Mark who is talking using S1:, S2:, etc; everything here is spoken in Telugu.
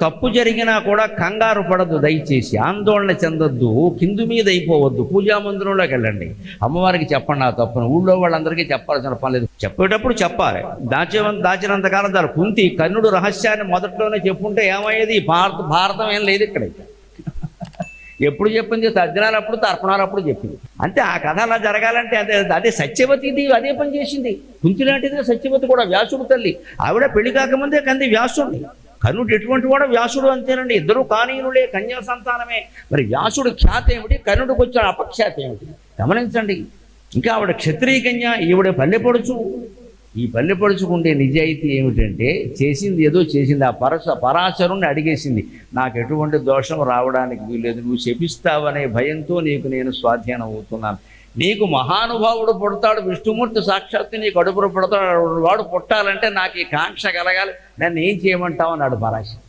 S1: తప్పు జరిగినా కూడా కంగారు పడద్దు దయచేసి. ఆందోళన చెందొద్దు. కిందు మీద అయిపోవద్దు. పూజా మందిరంలోకి వెళ్ళండి. అమ్మవారికి చెప్పండి ఆ తప్పును. ఊళ్ళో వాళ్ళందరికీ చెప్పాల్సిన పని లేదు. చెప్పేటప్పుడు చెప్పాలి. దాచే దాచినంతకాలం దాని కుంతి కర్ణుడు రహస్యాన్ని మొదట్లోనే చెప్పుంటే ఏమయ్యేది? భారత భారతం ఏం లేదు ఇక్కడ. ఎప్పుడు చెప్పింది? తద్దినాలు అప్పుడు తర్పణాలు అప్పుడు చెప్పింది. అంటే ఆ కథ అలా జరగాలంటే అదే అదే సత్యవతి ఇది అదే పని చేసింది. కుంతి లాంటిది సత్యవతి కూడా. వ్యాసుడు తల్లి. ఆవిడ పెళ్ళి కాకముందే కంది వ్యాసుడిని కర్ణుడు ఎటువంటి వాడు? వ్యాసుడు అంతేనండి. ఇద్దరు కానీయులే కన్యా సంతానమే. మరి వ్యాసుడు ఖ్యాతి ఏమిటి? కర్ణుడికి వచ్చిన అపఖ్యాతి ఏమిటి? గమనించండి. ఇంకా ఆవిడ క్షత్రియ కన్య ఈవిడ పల్లెపడుచు ఈ పల్లెపడుచుకుండే నిజాయితీ ఏమిటంటే చేసింది ఏదో చేసింది. ఆ పరస పరాశరుణ్ణి అడిగేసింది. నాకు ఎటువంటి దోషం రావడానికి వీల్లేదు. నువ్వు శపిస్తావనే భయంతో నీకు నేను స్వాధీనం అవుతున్నాను. నీకు మహానుభావుడు పుడతాడు విష్ణుమూర్తి సాక్షాత్తు నీకు అడుపురు పుడతాడు వాడు పుట్టాలంటే నాకు ఈ కాంక్ష కలగాలి. నన్ను ఏం చేయమంటావు? అన్నాడు పరాశరు